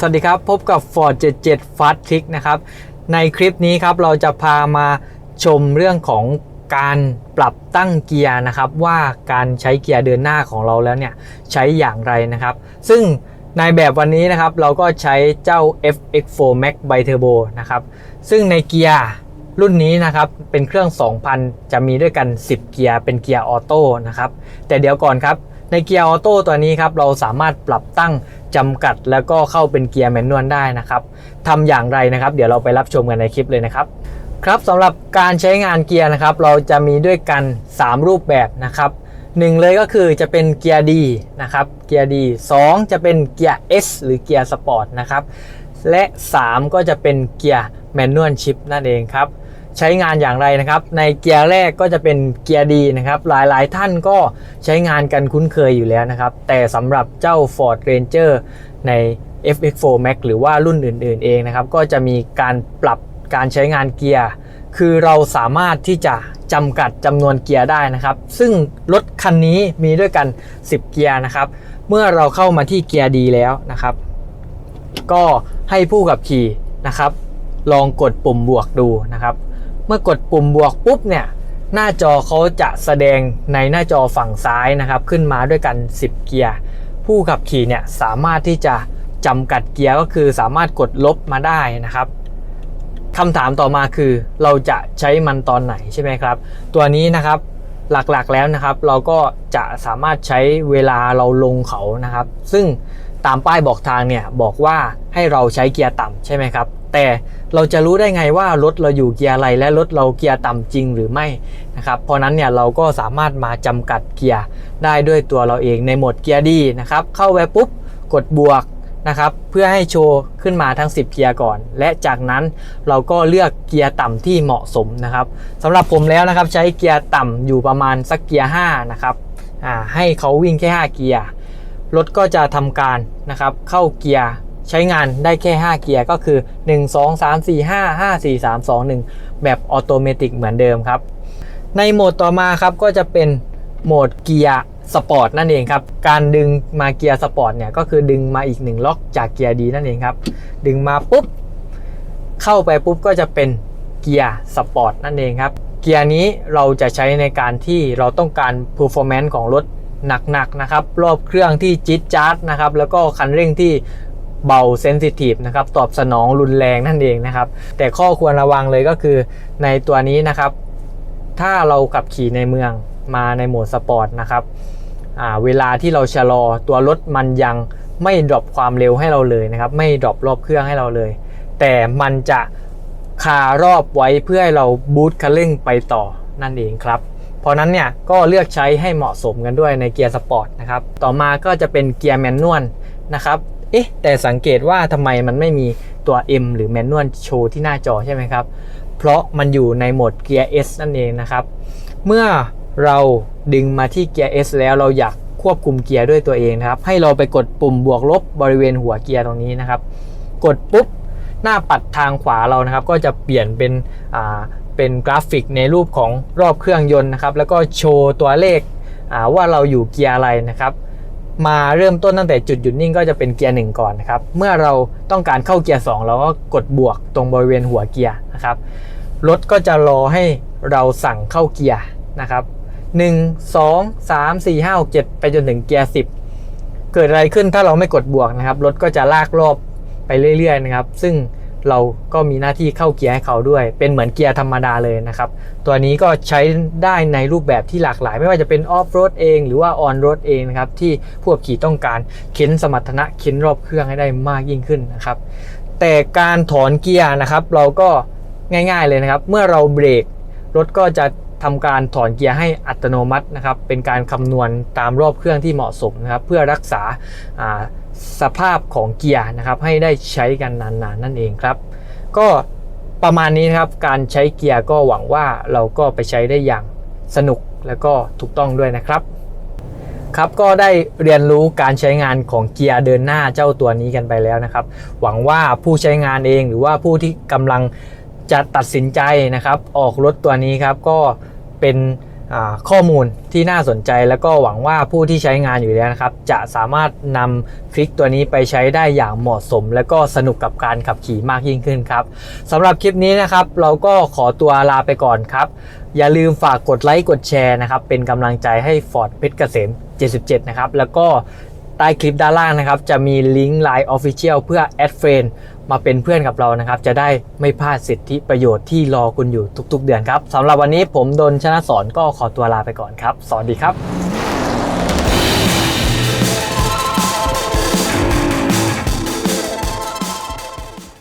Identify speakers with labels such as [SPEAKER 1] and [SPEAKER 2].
[SPEAKER 1] สวัสดีครับ พบกับ Ford 77 Fast Trick นะครับ ในคลิปนี้ครับเราจะพามาชมเรื่องของการปรับตั้งเกียร์นะครับ ว่าการใช้เกียร์เดินหน้าของเราแล้วเนี่ย ใช้อย่างไรนะครับ ซึ่งในแบบวันนี้นะครับเราก็ใช้เจ้า FX4 Max Bi Turbo นะครับ ซึ่งในเกียร์รุ่นนี้นะครับเป็นเครื่อง 2,000 จะมีด้วยกัน 10 เกียร์เป็นเกียร์ออโต้นะครับ แต่เดี๋ยวก่อนครับ ในเกียร์ออโต้ตัวนี้ครับเราสามารถปรับตั้งจำกัดแล้วก็เข้าเป็นเกียร์แมนนวลได้นะครับทำอย่างไรนะครับ เดี๋ยวเราไปรับชมกันในคลิปเลยนะครับครับสำหรับการใช้งานเกียร์นะครับ เราจะมีด้วยกัน 3 รูปแบบนะครับหนึ่งเลยก็คือจะเป็นเกียร์ดีนะครับเกียร์ดี2จะเป็นเกียร์ S หรือเกียร์สปอร์ตนะครับและ 3 ก็จะเป็นเกียร์แมนนวลชิพนั่นเองครับ ใช้งานอย่างไรนะครับ ในเกียร์แรกก็จะเป็นเกียร์ดีนะครับ หลายๆ ท่านก็ใช้งานกันคุ้นเคยอยู่แล้วนะครับ แต่สำหรับเจ้า Ford Ranger ใน FX4 Max หรือว่ารุ่นอื่น ๆ เองนะครับ ก็จะมีการปรับการใช้งานเกียร์ คือเราสามารถที่จะจำกัดจำนวนเกียร์ได้นะครับ ซึ่งรถคันนี้มีด้วยกัน 10 เกียร์นะครับ เมื่อเราเข้ามาที่เกียร์ดีแล้วนะครับ ก็ให้ผู้ขับขี่นะครับ ลองกดปุ่มบวกดูนะครับ เมื่อกดปุ่มบวกปุ๊บเนี่ยหน้าจอเขาจะแสดงในหน้าจอฝั่งซ้ายนะครับ ขึ้นมาด้วยกัน 10 เกียร์ ผู้ขับขี่เนี่ยสามารถที่จะจำกัดเกียร์ก็คือสามารถกดลบมาได้นะครับคำถามต่อมาคือเราจะใช้มันตอนไหนใช่ไหมครับ ตัวนี้นะครับหลักๆแล้วนะครับ เราก็จะสามารถใช้เวลาเราลงเขานะครับ ซึ่งตามป้ายบอกทางเนี่ยบอกว่าให้เราใช้เกียร์ต่ำใช่ไหมครับ แต่เราจะรู้ได้ไงว่ารถเราอยู่เกียร์อะไรและรถเราเกียร์ต่ำจริงหรือไม่นะครับเพราะนั้นเนี่ยเราก็สามารถมาจำกัดเกียร์ได้ด้วยตัวเราเองในโหมดเกียร์ดีนะครับเข้าไปปุ๊บกดบวกนะครับเพื่อให้โชว์ขึ้นมาทั้ง 10 เกียร์ก่อน และจากนั้นเราก็เลือกเกียร์ต่ำที่เหมาะสมนะครับสำหรับผมแล้วนะครับใช้เกียร์ต่ำอยู่ประมาณสักเกียร์5นะครับให้เขาวิ่งแค่ 5 เกียร์รถก็จะทำการนะครับเข้าเกียร์ ใช้งานได้แค่ 5 เกียร์ก็คือ 1 2 3 4 5 5 4 3 2 1 แบบออโตเมติกเหมือนเดิมครับ ในโหมดต่อมาครับก็จะเป็นโหมดเกียร์สปอร์ตนั่นเองครับ การดึงมาเกียร์สปอร์ตเนี่ยก็คือดึงมาอีกหนึ่งล็อกจากเกียร์ดีนั่นเองครับ ดึงมาปุ๊บ เข้าไปปุ๊บก็จะเป็นเกียร์สปอร์ตนั่นเองครับ เกียร์นี้เราจะใช้ในการที่เราต้องการ performance ของรถหนักๆนะครับ รอบเครื่องที่จี๊ดจ๊าดนะครับ แล้วก็คันเร่งที่ เบาเซนซิทีฟนะครับตอบสนองรุนแรงนั่นเองนะครับ แต่ข้อควรระวังเลยก็คือในตัวนี้นะครับ ถ้าเราขับขี่ในเมืองมาในโหมดสปอร์ตนะครับเวลาที่เราชะลอตัวรถมันยังไม่ดรอปความเร็วให้เราเลยนะครับ ไม่ดรอปรอบเครื่องให้เราเลย แต่มันจะคารอบไว้เพื่อให้เราบูตคันเร่งไปต่อนั่นเองครับเพราะนั้นเนี่ยก็เลือกใช้ให้เหมาะสมกันด้วยในเกียร์สปอร์ตนะครับ ต่อมาก็จะเป็นเกียร์แมนนวลนะครับ เอ๊ะแต่สังเกตว่าทำไมมันไม่มีตัว M หรือแมนนวลโชว์ที่หน้าจอใช่ไหมครับ เพราะมันอยู่ในโหมดเกียร์ S นั่นเองนะครับ เมื่อเราดึงมาที่เกียร์ S แล้วเราอยากควบคุมเกียร์ด้วยตัวเองนะครับ ให้เราไปกดปุ่มบวกลบบริเวณหัวเกียร์ตรงนี้นะครับ กดปุ๊บหน้าปัดทางขวาเรานะครับ ก็จะเปลี่ยนเป็นอ่าเป็นกราฟิกในรูปของรอบเครื่องยนต์นะครับ แล้วก็โชว์ตัวเลขว่าเราอยู่เกียร์อะไรนะครับ มาเริ่มต้นตั้งแต่จุดหยุดนิ่งก็จะเป็นเกียร์หนึ่งก่อนนะครับ เมื่อเราต้องการเข้าเกียร์2เราก็กดบวกตรงบริเวณหัวเกียร์นะครับ รถก็จะรอให้เราสั่งเข้าเกียร์นะครับ 1 2 3 4 5 6 7 ไปจนถึงเกียร์ 10 เกิดอะไรขึ้นถ้าเราไม่กดบวกนะครับ รถก็จะลากรอบไปเรื่อยๆนะครับ ซึ่ง เราก็มีหน้าที่เข้าเกียร์ให้เขาด้วย เป็นเหมือนเกียร์ธรรมดาเลยนะครับ ตัวนี้ก็ใช้ได้ในรูปแบบที่หลากหลาย ไม่ว่าจะเป็นออฟโรดเองหรือว่าออนโรดเองนะครับที่ผู้ขับขี่ต้องการเข็นสมรรถนะเข็นรอบเครื่องให้ได้มากยิ่งขึ้นนะครับ แต่การถอนเกียร์นะครับ เราก็ง่าย ๆเลยนะครับ เมื่อเราเบรกรถก็จะ ทำการถอนเกียร์ให้อัตโนมัตินะครับ เป็นการคำนวณตามรอบเครื่องที่เหมาะสมนะครับ เพื่อรักษาสภาพของเกียร์นะครับให้ได้ใช้กันนานๆนั่นเองครับ ก็ประมาณนี้นะครับการใช้เกียร์ก็หวังว่าเราก็ไปใช้ได้อย่างสนุกและก็ถูกต้องด้วยนะครับครับก็ได้เรียนรู้การใช้งานของเกียร์เดินหน้าเจ้าตัวนี้กันไปแล้วนะครับ หวังว่าผู้ใช้งานเองหรือว่าผู้ที่กำลังจะตัดสินใจนะครับ ออกรถตัวนี้ครับก็ เป็นข้อมูลที่น่าสนใจแล้วก็หวังว่าผู้ที่ใช้งานอยู่แล้วนะครับ จะสามารถนำคลิกตัวนี้ไปใช้ได้อย่างเหมาะสม และก็สนุกกับการขับขี่มากยิ่งขึ้นครับสำหรับคลิปนี้นะครับ เราก็ขอตัวลาไปก่อนครับ อย่าลืมฝากกดไลค์กดแชร์นะครับ เป็นกำลังใจให้ Ford เพชรเกษม 77 นะครับ แล้วก็ ใต้คลิปด้านล่างนะครับ จะมีลิงก์ Line Official เพื่อแอดเฟรนมาเป็นเพื่อนกับเรานะครับ จะได้ไม่พลาดสิทธิประโยชน์ที่รอคุณอยู่ทุกๆ เดือนครับสำหรับวันนี้ผมดนชนะสอนก็ขอตัวลาไปก่อนครับ สวัสดีครับ